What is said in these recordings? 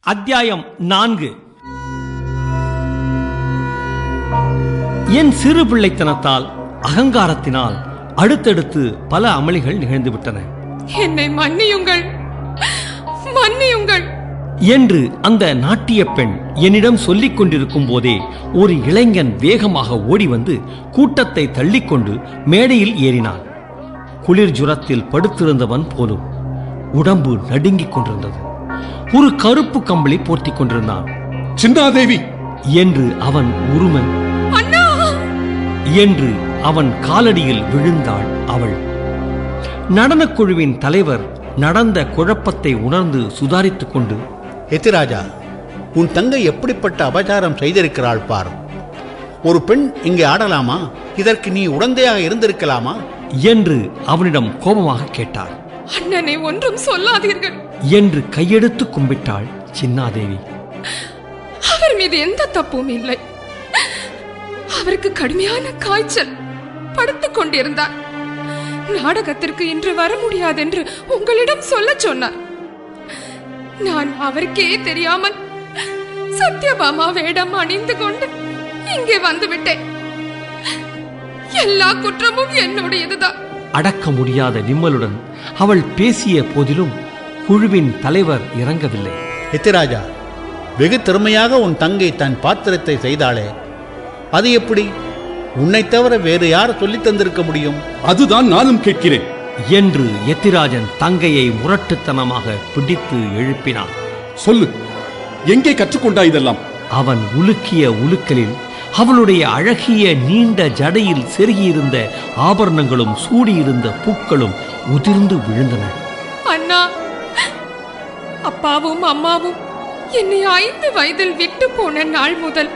அத்தியாயம் நான்கு. என் சிறு பிள்ளைத்தனத்தால் அகங்காரத்தினால் அடுத்தடுத்து பல அமளிகள் நிகழ்ந்துவிட்டன. என்னை மன்னியுங்கள். மன்னியுங்கள். என்று அந்த நாட்டிய பெண் என்னிடம் சொல்லிக் கொண்டிருக்கும் போதே ஒரு இளைஞன் வேகமாக ஓடி வந்து கூட்டத்தை தள்ளிக்கொண்டு மேடையில் ஏறினான். குளிர் ஜுரத்தில் படுத்திருந்தவன் போலும் உடம்பு நடுங்கிக் கொண்டிருந்தது. ஒரு கருப்பு கம்பளி போர்த்திக் கொண்டிருந்தான். சின்னாதேவி! என்று அவன் உரும அண்ணா! என்று அவன் காலடியில் விழுந்தாள் அவள். நடனக் குழுவின் தலைவர் நடந்த குழப்பத்தை உணர்ந்து சுதாரித்துக் கொண்டு எத்திராஜா உன் தங்கை எப்படிப்பட்ட அபச்சாரம் செய்திருக்கிறாள் பார். ஒரு பெண் இங்கே ஆடலாமா? இதற்கு நீ உடந்தையாக இருந்திருக்கலாமா? என்று அவனிடம் கோபமாக கேட்டார் அண்ணனை ஒன்றும் சொல்லாதீர்கள். என்று கையெடுத்து கும்பிட்டாள் சின்னாதேவி. அவர் மீது எந்த தப்பும் இல்லை. அவருக்கு கடுமையான காய்ச்சல். படுத்துக் கொண்டிருந்தார். நாடகத்திற்கு இன்று வர முடியாதென்று உங்களிடம் சொல்லச் சொன்னார். நான் அவருக்கே தெரியாமல் சத்யபாமா வேடம் அணிந்து கொண்டு இங்கே வந்து விட்டேன் எல்லா குற்றமும் என்னுடையதுதான். அடக்க முடியாத விம்மலுடன் அவள் பேசிய போதிலும் குழுவின் தலைவர் இறங்கவில்லை. எத்திராஜா வெகு திறமையாக உன் தங்கை தன் பாத்திரத்தை செய்தாளே. அது எப்படி? உன்னைத் தவிர வேறு யார் சொல்லித் தந்திருக்க முடியும்? அதுதான் நானும் கேட்கிறேன். என்று எத்திராஜன் தங்கையை முரட்டுத்தனமாக பிடித்து எழுப்பினான். சொல்லு எங்கே கற்றுக்கொண்டாய் இதெல்லாம்? அவன் உலுக்கிய உலுக்கலில் அவளுடைய அழகிய நீண்ட ஜடையில் செருகியிருந்த ஆபரணங்களும் சூடியிருந்த பூக்களும் உதிர்ந்து விழுந்தன. அண்ணா அப்பாவும் அம்மாவும் என்னை ஐந்து வயதில் விட்டு போன நாள் முதல்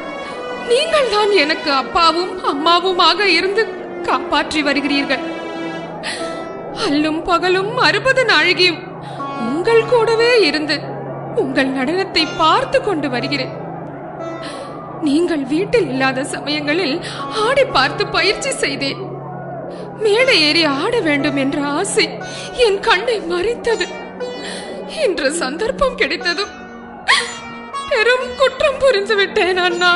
நீங்கள் தான் எனக்கு அப்பாவும் அம்மாவுமாக இருந்து காப்பாற்றி வருகிறீர்கள். அல்லும் பகலும் அறுபது நாழிகையும் உங்கள் கூடவே இருந்து உங்கள் நடனத்தை பார்த்து கொண்டு வருகிறேன். நீங்கள் வீட்டில் இல்லாத சமயங்களில் ஆடி பார்த்து பயிற்சி செய்தேன். மேலே ஏறி ஆட வேண்டும் என்ற ஆசை என் கண்ணை மறைத்தது. இன்று சந்தர்ப்பம் கிடைத்ததும் பெரும் குற்றம் புரிந்து விட்டேன் அண்ணா.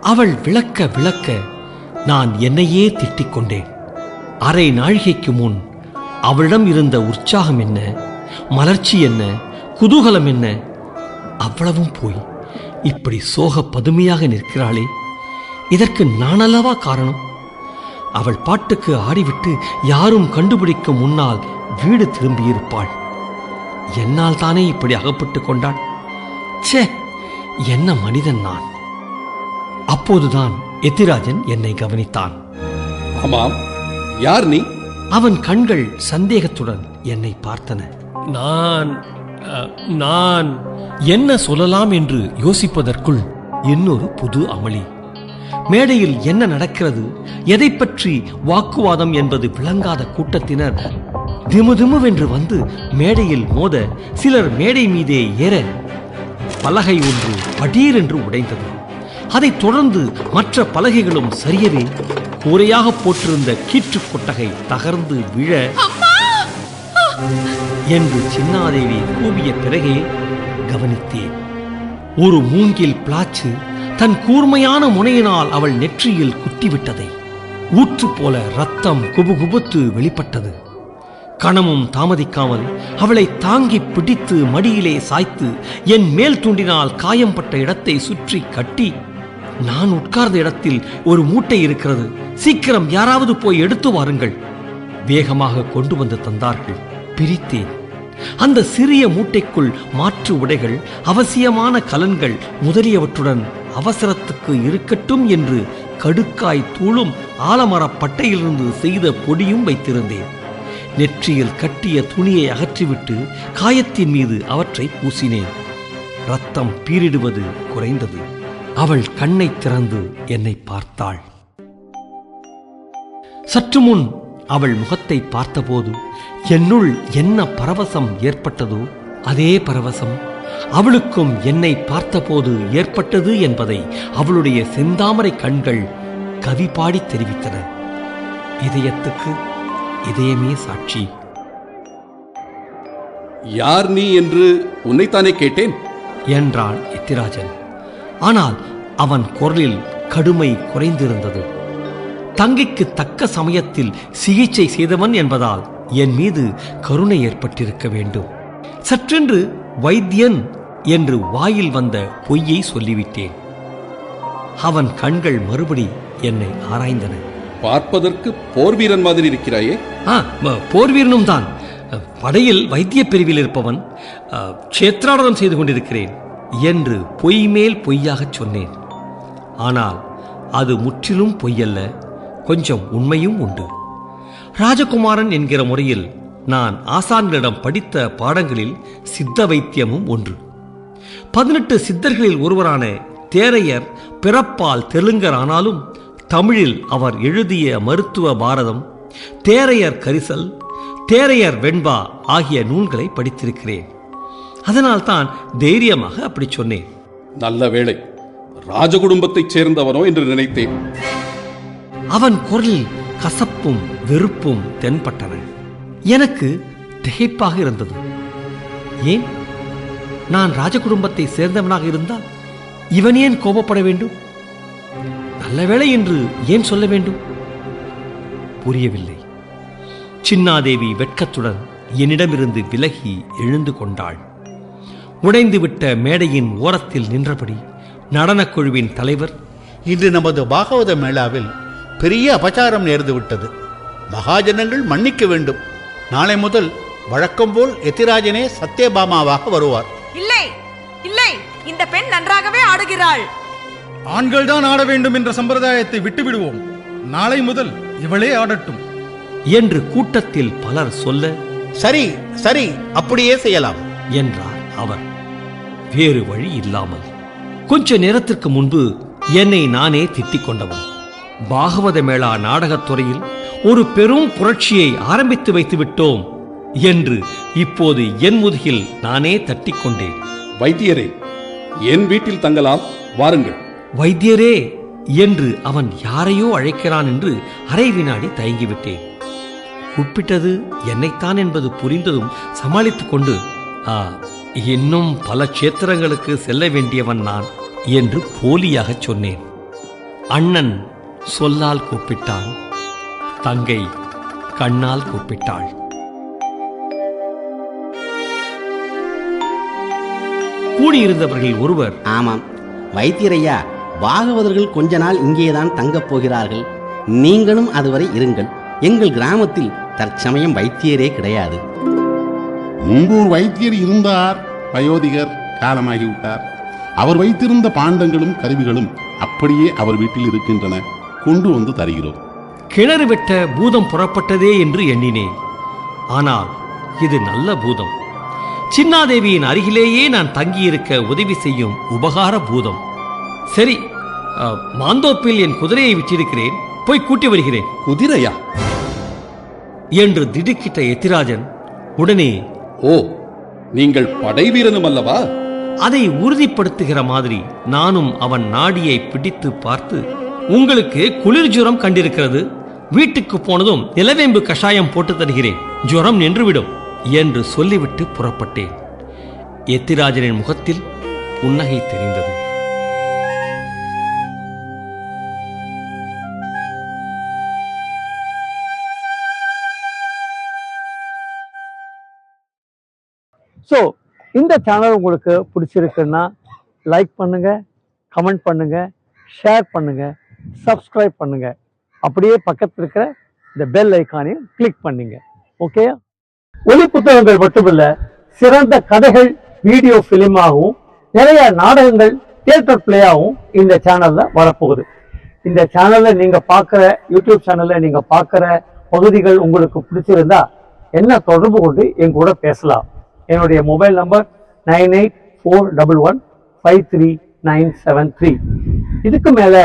அவள் விளக்க விளக்க நான் என்னையே திட்டிக் கொண்டேன். அரை நாழிகைக்கு முன் அவளிடம் இருந்த உற்சாகம் என்ன மலர்ச்சி என்ன குதூகலம் என்ன அவ்வளவும் போய். இப்படி சோக பதுமையாக நிற்கிறாளே. இதற்கு நானல்லவா காரணம்? அவள் பாட்டுக்கு ஆடிவிட்டு யாரும் கண்டுபிடிக்க முன்னால் வீடு திரும்பியிருப்பாள். என்னால் தானே இப்படி அகப்பட்டு கொண்டாள்? ச்சே என்ன மனிதன் நான்? அப்போதுதான் எத்திராஜன் என்னை கவனித்தான். ஆமாம் யார் நீ? அவன் கண்கள் சந்தேகத்துடன் என்னை பார்த்தன. நான் நான் என்ன சொல்லலாம் என்று யோசிப்பதற்குள் இன்னொரு புது அமளி. மேடையில் என்ன நடக்கிறது எதை பற்றி வாக்குவாதம் என்பது விளங்காத கூட்டத்தினர் திமுதிமுவென்று வந்து மேடையில் மோத சிலர் மேடை மீதே ஏற பலகை ஒன்று படீரென்று உடைந்தது. அதைத் தொடர்ந்து மற்ற பலகைகளும் சரியவே கூரையாக போட்டிருந்த கீற்று கொட்டகை தகர்ந்து விழ என்று சின்னாதேவி கூவிய பிறகே கவனித்தேன். ஒரு மூங்கில் பிளாச்சு தன் கூர்மையான முனையினால் அவள் நெற்றியில் குத்திவிட்டதை ஊற்று போல ரத்தம் குபுகுபுத்து வெளிப்பட்டது. கணமும் தாமதிக்காமல் அவளை தாங்கி பிடித்து மடியிலே சாய்த்து என் மேல் தூண்டினால் காயம்பட்ட இடத்தை சுற்றி கட்டி நான் உட்கார்ந்த இடத்தில் ஒரு மூட்டை இருக்கிறது. சீக்கிரம் யாராவது போய் எடுத்து வாருங்கள். வேகமாக கொண்டு வந்து தந்தார்கள். பிரித்தேன். அந்த சிறிய மூட்டைக்குள் மாற்று உடைகள் அவசியமான கலன்கள் முதலியவற்றுடன் அவசரத்துக்கு இருக்கட்டும் என்று கடுக்காய் தூளும் ஆலமரப் பட்டையிலிருந்து செய்த பொடியும் வைத்திருந்தேன். நெற்றியில் கட்டிய துணியை அகற்றிவிட்டு காயத்தின் மீது அவற்றை பூசினேன். ரத்தம் பீரிடுவது குறைந்தது. அவள் கண்ணை திறந்து என்னை பார்த்தாள். சற்று முன் அவள் முகத்தை பார்த்தபோது என்னுள் என்ன பரவசம் ஏற்பட்டதோ அதே பரவசம். அவளுக்கும் என்னை பார்த்தபோது ஏற்பட்டது என்பதை அவளுடைய செந்தாமரை கண்கள் கவி பாடி தெரிவித்தன. இதயத்துக்கு இதயமே சாட்சி. யார் நீ என்று உன்னைத்தானே கேட்டேன்? என்றான் எத்திராஜன். ஆனால் அவன் குரலில் கடுமை குறைந்திருந்தது. தங்கைக்கு தக்க சமயத்தில் சிகிச்சை செய்தவன் என்பதால் என் மீது கருணை ஏற்பட்டிருக்க வேண்டும். சற்றென்று வைத்தியன் என்று வாயில் வந்த பொய்யை சொல்லிவிட்டேன். அவன் கண்கள் மறுபடி என்னை ஆராய்ந்தன. பார்ப்பதற்கு போர் வீரன் மாதிரி இருக்கிறாயே? ஆ ம- போர் வீரனும் தான். படையில் வைத்திய பிரிவில் இருப்பவன் க்ஷேத்ராடனம் செய்து கொண்டிருக்கிறேன் என்று பொய் மேல் பொய்யாகச் சொன்னேன். ஆனால் அது முற்றிலும் பொய்யல்ல கொஞ்சம் உண்மையும் உண்டு. ராஜகுமாரன் என்கிற முறையில் நான் ஆசான்களிடம் படித்த பாடங்களில் சித்த வைத்தியமும் ஒன்று. பதினெட்டு சித்தர்களில் ஒருவரான தேரையர் பிறப்பால் தெலுங்கர் ஆனாலும் தமிழில் அவர் எழுதிய மருத்துவ பாரதம் தேரையர் கரிசல் தேரையர் வெண்பா ஆகிய நூல்களை படித்திருக்கிறேன். அதனால்தான் தைரியமாக அப்படி சொன்னேன். நல்ல வேளை ராஜகுடும்பத்தைச் சேர்ந்தவனோ என்று நினைத்தேன். அவன் குரலில் கசப்பும் வெறுப்பும் தென்பட்டன. எனக்கு திகைப்பாக இருந்தது. ஏன்? நான் ராஜகுடும்பத்தை சேர்ந்தவனாக இருந்தால் இவன் ஏன் கோபப்பட வேண்டும்? நல்ல வேளை என்று ஏன் சொல்ல வேண்டும்? புரியவில்லை. சின்னாதேவி வெட்கத்துடன் என்னிடமிருந்து விலகி எழுந்து கொண்டாள். உடைந்துவிட்ட மேடையின் ஓரத்தில் நின்றபடி நடனக் குழுவின் தலைவர் இன்று நமது பாகவத மேளாவில் பெரிய அபச்சாரம் நேர்ந்து விட்டது. மகாஜனங்கள் மன்னிக்க வேண்டும். நாளை முதல் வழக்கம் போல் எத்திராஜனே சத்யபாமாவாக வருவார். இல்லை இல்லை இந்த பெண் நன்றாகவே ஆடுகிறாள். ஆண்கள் தான் ஆட வேண்டும் என்ற சம்பிரதாயத்தை விட்டுவிடுவோம். நாளை முதல் இவளே ஆடட்டும். என்று கூட்டத்தில் பலர் சொல்ல சரி சரி அப்படியே செய்யலாம். என்றார் அவர். வேறு வழி இல்லாமல். கொஞ்ச நேரத்திற்கு முன்பு என்னை நானே திட்டிக் கொண்டவன். பாகவத மேளா நாடகத் துறையில் ஒரு பெரும் புரட்சியை ஆரம்பித்து வைத்து விட்டோம் என்று இப்போது என் முதுகில் நானே தட்டிக் கொண்டேன் வைத்தியரே என் வீட்டில் தங்கலாம் வாருங்கள். வைத்தியரே என்று அவன் யாரையோ அழைக்கிறான் என்று அரை வினாடி தயங்கிவிட்டேன். கூப்பிட்டது என்னைத்தான் என்பது புரிந்ததும் சமாளித்துக் கொண்டு "ஆ, இன்னும் பல க்ஷேத்திரங்களுக்கு செல்ல வேண்டியவன் நான் என்று போலியாகச் சொன்னேன். அண்ணன் சொல்லால் கூப்பிட்டான். தங்கை கண்ணால் கூப்பிட்டாள். கூடியிருந்தவர்கள் ஒருவர் ஆமாம் வைத்தியரையா பாகவதர்கள் கொஞ்ச நாள் இங்கேதான் தங்கப் போகிறார்கள். நீங்களும் அதுவரை இருங்கள். எங்கள் கிராமத்தில் தற்சமயம் வைத்தியரே கிடையாது. முன்பூர் வைத்தியர் இருந்தார். வயோதிகர் காலமாகிவிட்டார். அவர் வைத்திருந்த பாண்டங்களும் கருவிகளும் அப்படியே அவர் வீட்டில் இருக்கின்றன. கொண்டு வந்து தருகிறோம். கிணறு வெட்ட பூதம் புறப்பட்டதே என்று எண்ணினேன். ஆனால் இது நல்ல பூதம். சின்னாதேவியின் அருகிலேயே நான் தங்கியிருக்க உதவி செய்யும் உபகார பூதம். சரி மாந்தோப்பில் என் குதிரையை விற்றிருக்கிறேன் போய் கூட்டி வருகிறேன். குதிரையா? என்று திடுக்கிட்ட எத்திராஜன் உடனே ஓ நீங்கள் படை வீரனும் அல்லவா? அதை உறுதிப்படுத்துகிற மாதிரி நானும் அவன் நாடியை பிடித்து பார்த்து உங்களுக்கு குளிர் ஜுரம் கண்டிருக்கிறது. வீட்டுக்கு போனதும் நிலவேம்பு கஷாயம் போட்டு தருகிறேன். ஜுரம் நின்றுவிடும் என்று சொல்லிவிட்டு புறப்பட்டேன். எத்திராஜனின் முகத்தில் புன்னகை தெரிந்தது. ஸோ இந்த சேனல் உங்களுக்கு பிடிச்சிருக்குன்னா லைக் பண்ணுங்கள் கமெண்ட் பண்ணுங்கள் ஷேர் பண்ணுங்கள் சப்ஸ்கிரைப் பண்ணுங்க. அப்படியே பக்கத்தில் இருக்கிற இந்த பெல் ஐக்கானையும் கிளிக் பண்ணுங்க. ஓகே ஒலி புத்தகங்கள் மட்டுமல்ல சிறந்த கதைகள் வீடியோ ஃபிலிமாகவும் நிறைய நாடகங்கள் தியேட்டர் பிளேயாகவும் இந்த சேனல்ல வரப்போகுது. இந்த சேனல்ல நீங்க பார்க்குற யூடியூப் சேனல்ல நீங்க பார்க்குற பகுதிகள் உங்களுக்கு பிடிச்சிருந்தா என்ன தொடர்பு கொண்டு என் கூட பேசலாம். என்னுடைய mobile number nine eight four double one five three nine seven three இதுக்கு மேலே